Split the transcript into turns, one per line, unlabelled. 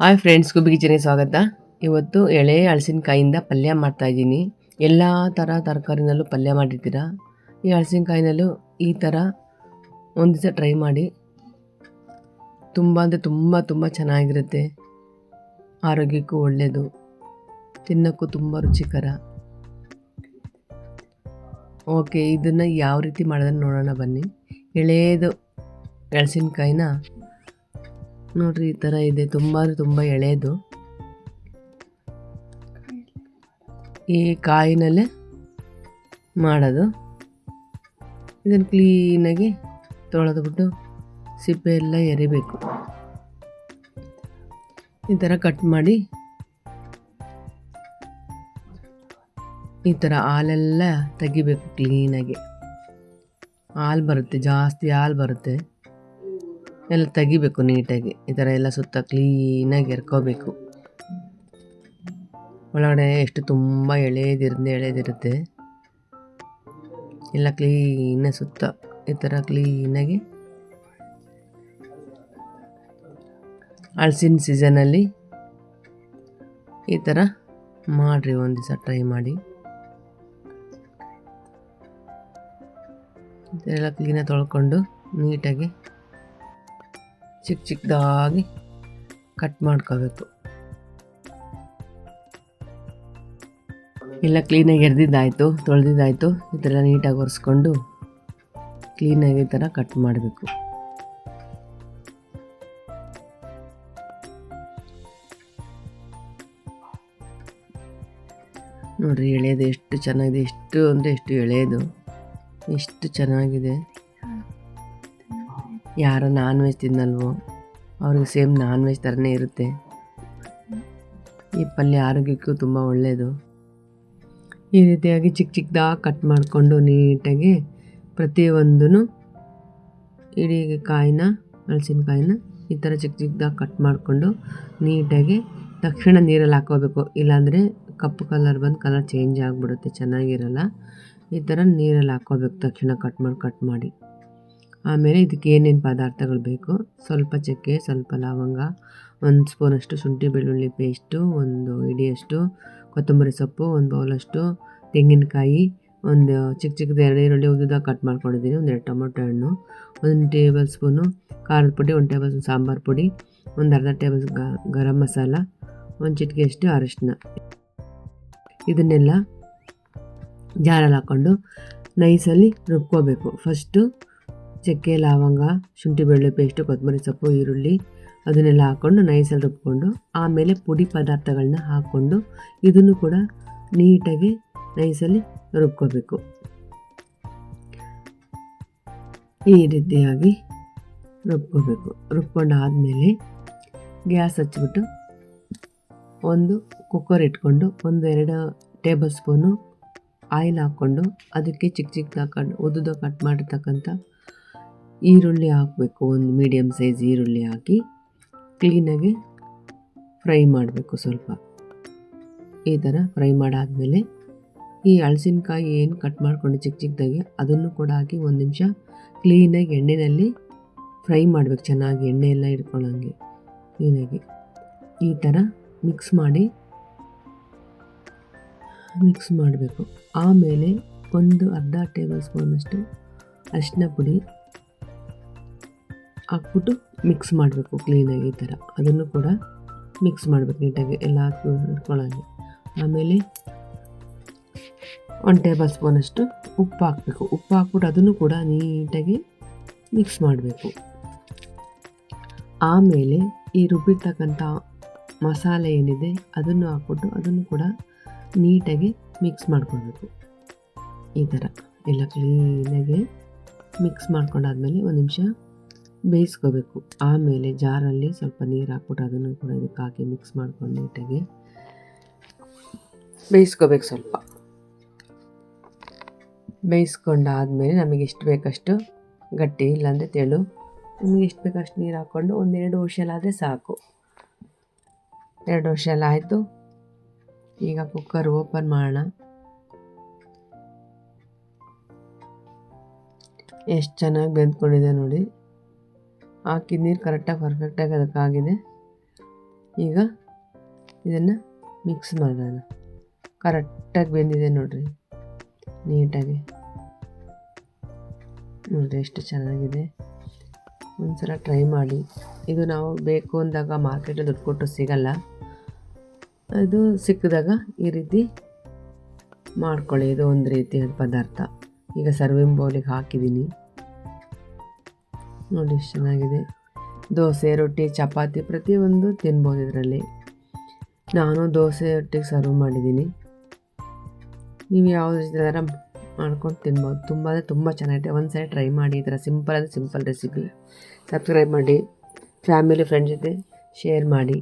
Hi friends ಗುಬ್ಬಿ ಸ್ವಾಗತ. ಇವತ್ತು ಎಳೆ ಹಳಸಿನಕಾಯಿಂದ ಪಲ್ಯ ಮಾಡ್ತಾಯಿದ್ದೀನಿ ಎಲ್ಲ ಥರ ತರಕಾರಿನಲ್ಲೂ ಪಲ್ಯ ಮಾಡಿರ್ತೀರಾ ಈ ಹಳಸಿನಕಾಯಿನಲ್ಲೂ ಈ ಥರ ಒಂದು ದಿವಸ ಟ್ರೈ ಮಾಡಿ. ತುಂಬ ಅಂದರೆ ತುಂಬ ತುಂಬ ಚೆನ್ನಾಗಿರುತ್ತೆ. ಆರೋಗ್ಯಕ್ಕೂ ಒಳ್ಳೆಯದು ತಿನ್ನೋಕ್ಕೂ ತುಂಬ ರುಚಿಕರ. ಓಕೆ ಇದನ್ನು ಯಾವ ರೀತಿ ಮಾಡೋದನ್ನು ನೋಡೋಣ ಬನ್ನಿ. ಎಳೆಯದು ಹಲಸಿನಕಾಯಿನ ನೋಡ್ರಿ ಈ ಥರ ಇದೆ. ತುಂಬ ತುಂಬ ಎಳೆಯದು ಈ ಕಾಯಿನಲ್ಲೇ ಮಾಡೋದು. ಇದನ್ನು ಕ್ಲೀನಾಗಿ ತೊಳೆದ್ಬಿಟ್ಟು ಸಿಪ್ಪೆ ಎಲ್ಲ ಎರಿಬೇಕು. ಈ ಥರ ಕಟ್ ಮಾಡಿ ಈ ಥರ ಹಾಲೆಲ್ಲ ತೆಗಿಬೇಕು ಕ್ಲೀನಾಗಿ ಹಾಲು ಬರುತ್ತೆ, ಜಾಸ್ತಿ ಹಾಲು ಬರುತ್ತೆ. ಎಲ್ಲ ತೆಗಿಬೇಕು ನೀಟಾಗಿ. ಈ ಥರ ಎಲ್ಲ ಸುತ್ತ ಕ್ಲೀನಾಗಿ ಎರ್ಕೋಬೇಕು. ಒಳಗಡೆ ಎಷ್ಟು ತುಂಬ ಎಳೆದಿರಿಂದ, ಎಳೆದಿರುತ್ತೆ. ಎಲ್ಲ ಕ್ಲೀನಾಗಿ ಸುತ್ತ ಈ ಥರ ಕ್ಲೀನಾಗಿ ಹಳಸಿನ ಸೀಸನಲ್ಲಿ ಈ ಥರ ಮಾಡಿರಿ, ಒಂದು ದಿವಸ ಟ್ರೈ ಮಾಡಿ. ಎಲ್ಲ ಕ್ಲೀನಾಗಿ ತೊಳ್ಕೊಂಡು ನೀಟಾಗಿ ಚಿಕ್ಕ ಚಿಕ್ಕದಾಗಿ ಕಟ್ ಮಾಡ್ಕೋಬೇಕು. ಎಲ್ಲ ಕ್ಲೀನಾಗಿ ಎರೆದಿದ್ದಾಯಿತು, ತೊಳೆದಿದ್ದಾಯಿತು. ಈ ಥರ ನೀಟಾಗಿ ಒರೆಸ್ಕೊಂಡು ಕ್ಲೀನಾಗಿ ಈ ಥರ ಕಟ್ ಮಾಡಬೇಕು. ನೋಡಿರಿ ಎಳೆಯೋದು ಎಷ್ಟು ಚೆನ್ನಾಗಿದೆ, ಎಷ್ಟು ಅಂದರೆ ಎಷ್ಟು ಎಳೆಯೋದು. ಎಷ್ಟು ಚೆನ್ನಾಗಿದೆ. ಯಾರು ನಾನ್ ವೆಜ್ ತಿನ್ನಲ್ವೋ, ಅವ್ರಿಗೆ ಸೇಮ್ ನಾನ್ ವೆಜ್ ಥರನೇ ಇರುತ್ತೆ. ಈ ಪಲ್ಯ ಆರೋಗ್ಯಕ್ಕೂ ತುಂಬ ಒಳ್ಳೆಯದು ಈ ರೀತಿಯಾಗಿ ಚಿಕ್ಕ ಚಿಕ್ಕದಾಗಿ ಕಟ್ ಮಾಡಿಕೊಂಡು ನೀಟಾಗಿ ಪ್ರತಿಯೊಂದೂ ಇಡೀ ಕಾಯಿನ ಮೆಣಸಿನ್ಕಾಯಿನ ಈ ಥರ ಚಿಕ್ಕ ಚಿಕ್ಕದಾಗಿ ಕಟ್ ಮಾಡಿಕೊಂಡು ನೀಟಾಗಿ ತಕ್ಷಣ ನೀರಲ್ಲಿ ಹಾಕೋಬೇಕು ಇಲ್ಲಾಂದರೆ ಕಪ್ಪು ಕಲರ್ ಬಂದು ಕಲರ್ ಚೇಂಜ್ ಆಗಿಬಿಡುತ್ತೆ, ಚೆನ್ನಾಗಿರಲ್ಲ. ಈ ಥರ ನೀರಲ್ಲಿ ಹಾಕೋಬೇಕು ತಕ್ಷಣ ಕಟ್ ಮಾಡಿ ಕಟ್ ಮಾಡಿ. ಆಮೇಲೆ ಇದಕ್ಕೆ ಏನೇನು ಪದಾರ್ಥಗಳು ಬೇಕು? ಸ್ವಲ್ಪ ಚಕ್ಕೆ, ಸ್ವಲ್ಪ ಲವಂಗ, ಒಂದು ಸ್ಪೂನಷ್ಟು ಶುಂಠಿ ಬೆಳ್ಳುಳ್ಳಿ ಪೇಸ್ಟು, ಒಂದು ಇಡಿಯಷ್ಟು, ಕೊತ್ತಂಬರಿ ಸೊಪ್ಪು, ಒಂದು ಬೌಲಷ್ಟು, ತೆಂಗಿನಕಾಯಿ, ಒಂದು ಚಿಕ್ಕ ಚಿಕ್ಕದು ಎರಡು ಈರುಳ್ಳಿ ಉದ್ದ ಕಟ್ ಮಾಡ್ಕೊಂಡಿದ್ದೀನಿ ಒಂದು ಎರಡು ಟೊಮೊಟೊ ಹಣ್ಣು, ಒಂದು ಟೇಬಲ್ ಸ್ಪೂನು ಖಾರದ ಪುಡಿ, ಒಂದು ಟೇಬಲ್ ಸ್ಪೂನ್ ಸಾಂಬಾರು ಪುಡಿ, ಒಂದು ಅರ್ಧ ಟೇಬಲ್ ಗರಂ ಮಸಾಲ, ಒಂದು ಚಿಟಿಕೆಯಷ್ಟು ಅರಿಶಿನ ಇದನ್ನೆಲ್ಲ ಜಾರಲ್ಲಿ ಹಾಕ್ಕೊಂಡು ನೈಸಲ್ಲಿ ರುಬ್ಕೋಬೇಕು. ಫಸ್ಟು ಚಕ್ಕೆ, ಲವಂಗ, ಶುಂಠಿ, ಬೆಳ್ಳುಳ್ಳಿ ಪೇಸ್ಟು ಕೊತ್ತಂಬರಿ ಸೊಪ್ಪು, ಈರುಳ್ಳಿ ಅದನ್ನೆಲ್ಲ ಹಾಕ್ಕೊಂಡು ನೈಸಲ್ಲಿ ರುಬ್ಕೊಂಡು ಆಮೇಲೆ ಪುಡಿ ಪದಾರ್ಥಗಳನ್ನ ಹಾಕ್ಕೊಂಡು ಇದನ್ನು ಕೂಡ ನೀಟಾಗಿ ನೈಸಲ್ಲಿ ರುಬ್ಕೋಬೇಕು. ಈ ರೀತಿಯಾಗಿ ರುಬ್ಕೋಬೇಕು. ರುಬ್ಕೊಂಡು ಆದಮೇಲೆ ಗ್ಯಾಸ್ ಹಚ್ಚಿಬಿಟ್ಟು ಒಂದು ಕುಕ್ಕರ್ ಇಟ್ಕೊಂಡು ಒಂದು ಎರಡು ಟೇಬಲ್ ಸ್ಪೂನು ಆಯಿಲ್ ಹಾಕ್ಕೊಂಡು ಅದಕ್ಕೆ ಚಿಕ್ಕ ಚಿಕ್ಕದಾಗಿ ಹಾಕೊಂಡು ಉದ್ದುದ ಕಟ್ ಮಾಡಿರ್ತಕ್ಕಂಥ ಈರುಳ್ಳಿ ಹಾಕಬೇಕು, ಒಂದು ಮೀಡಿಯಮ್ ಸೈಜ್ ಈರುಳ್ಳಿ ಹಾಕಿ ಕ್ಲೀನಾಗಿ ಫ್ರೈ ಮಾಡಬೇಕು ಸ್ವಲ್ಪ. ಈ ಥರ ಫ್ರೈ ಮಾಡಾದಮೇಲೆ ಈ ಹಳಸಿನಕಾಯಿ ಏನು ಕಟ್ ಮಾಡಿಕೊಂಡು ಚಿಕ್ಕ ಚಿಕ್ಕದಾಗಿ ಅದನ್ನು ಕೂಡ ಹಾಕಿ ಒಂದು ನಿಮಿಷ ಕ್ಲೀನಾಗಿ ಎಣ್ಣೆಯಲ್ಲಿ ಫ್ರೈ ಮಾಡಬೇಕು, ಚೆನ್ನಾಗಿ ಎಣ್ಣೆ ಎಲ್ಲ ಇಟ್ಕೊಳ್ಳೋಂಗೆ ಕ್ಲೀನಾಗಿ ಈ ಥರ ಮಿಕ್ಸ್ ಮಾಡಿ ಮಿಕ್ಸ್ ಮಾಡಬೇಕು. ಆಮೇಲೆ ಒಂದು ಅರ್ಧ ಟೇಬಲ್ ಸ್ಪೂನಷ್ಟು ಅರಿಶಿನ ಪುಡಿ ಹಾಕ್ಬಿಟ್ಟು ಮಿಕ್ಸ್ ಮಾಡಬೇಕು ಕ್ಲೀನಾಗಿ ಈ ಥರ. ಅದನ್ನು ಕೂಡ ಮಿಕ್ಸ್ ಮಾಡಬೇಕು ನೀಟಾಗಿ ಎಲ್ಲ ಹಾಕಿ ಆಮೇಲೆ ಒನ್ ಟೇಬಲ್ ಸ್ಪೂನಷ್ಟು ಉಪ್ಪು ಹಾಕಬೇಕು. ಉಪ್ಪು ಹಾಕ್ಬಿಟ್ಟು ಅದನ್ನು ಕೂಡ ನೀಟಾಗಿ ಮಿಕ್ಸ್ ಮಾಡಬೇಕು. ಆಮೇಲೆ ಈ ರುಬ್ಬಿರ್ತಕ್ಕಂಥ ಮಸಾಲೆ ಏನಿದೆ ಅದನ್ನು ಹಾಕ್ಬಿಟ್ಟು ಅದನ್ನು ಕೂಡ ನೀಟಾಗಿ ಮಿಕ್ಸ್ ಮಾಡ್ಕೊಳ್ಬೇಕು. ಈ ಥರ ಎಲ್ಲ ಕ್ಲೀನಾಗಿ ಮಿಕ್ಸ್ ಮಾಡ್ಕೊಂಡಾದ್ಮೇಲೆ ಒಂದು ನಿಮಿಷ ಬೇಯಿಸ್ಕೋಬೇಕು. ಆಮೇಲೆ ಜಾರಲ್ಲಿ ಸ್ವಲ್ಪ ನೀರು ಹಾಕ್ಬಿಟ್ಟು ಅದನ್ನು ಕೂಡ ಇದಕ್ಕೆ ಹಾಕಿ ಮಿಕ್ಸ್ ಮಾಡ್ಕೊಂಡು ನೀಟಾಗಿ ಬೇಯಿಸ್ಕೋಬೇಕು ಸ್ವಲ್ಪ. ಬೇಯಿಸ್ಕೊಂಡಾದಮೇಲೆ ನಮಗೆ ಎಷ್ಟು ಬೇಕಷ್ಟು ಗಟ್ಟಿ ಇಲ್ಲಾಂದರೆ ತೆಳು. ನಮಗೆ ಎಷ್ಟು ಬೇಕಷ್ಟು ನೀರು ಹಾಕ್ಕೊಂಡು ಒಂದೆರಡು ವರ್ಷಲಾದರೆ ಸಾಕು. ಎರಡು ವರ್ಷಲ್ಲ ಆಯಿತು. ಈಗ ಕುಕ್ಕರ್ ಓಪನ್ ಮಾಡೋಣ. ಎಷ್ಟು ಚೆನ್ನಾಗಿ ಬೆಂದ್ಕೊಂಡಿದೆ ನೋಡಿ. ಹಾಕಿದ ನೀರು ಕರೆಕ್ಟಾಗಿ ಪರ್ಫೆಕ್ಟಾಗಿ ಅದಕ್ಕಾಗಿದೆ ಈಗ ಇದನ್ನು ಮಿಕ್ಸ್ ಮಾಡೋಣ. ಕರೆಕ್ಟಾಗಿ ಬೆಂದಿದೆ ನೋಡಿರಿ. ನೀಟಾಗಿ. ನೋಡಿರಿ ಎಷ್ಟು ಚೆನ್ನಾಗಿದೆ. ಒಂದ್ಸಲ ಟ್ರೈ ಮಾಡಿ. ಇದು ನಾವು ಬೇಕು ಅಂದಾಗ ಮಾರ್ಕೆಟಲ್ಲಿ ದುಡ್ಡು ಕೊಟ್ಟು ಸಿಗಲ್ಲ. ಅದು ಸಿಕ್ಕಿದಾಗ ಈ ರೀತಿ ಮಾಡ್ಕೊಳ್ಳಿ. ಇದು ಒಂದು ರೀತಿಯ ಪದಾರ್ಥ. ಈಗ ಸರ್ವಿಂಗ್ ಬೌಲಿಗೆ ಹಾಕಿದ್ದೀನಿ. ನೋಡಿ ಎಷ್ಟು ಚೆನ್ನಾಗಿದೆ. ದೋಸೆ, ರೊಟ್ಟಿ, ಚಪಾತಿ ಪ್ರತಿಯೊಂದು ತಿನ್ಬೋದು ಇದರಲ್ಲಿ. ನಾನು ದೋಸೆ ರೊಟ್ಟಿಗೆ ಸರ್ವ್ ಮಾಡಿದ್ದೀನಿ. ನೀವು ಯಾವುದು ಥರ ಮಾಡ್ಕೊಂಡು ತಿನ್ಬೋದು. ತುಂಬ ಅಂದರೆ ತುಂಬ ಚೆನ್ನಾಗಿದೆ. ಒಂದು ಸರಿ ಟ್ರೈ ಮಾಡಿ, ಈ ಥರ ಸಿಂಪಲ್ ಅಂದರೆ ಸಿಂಪಲ್ ರೆಸಿಪಿ ಸಬ್ಸ್ಕ್ರೈಬ್ ಮಾಡಿ. ಫ್ಯಾಮಿಲಿ ಫ್ರೆಂಡ್ ಜೊತೆ ಶೇರ್ ಮಾಡಿ.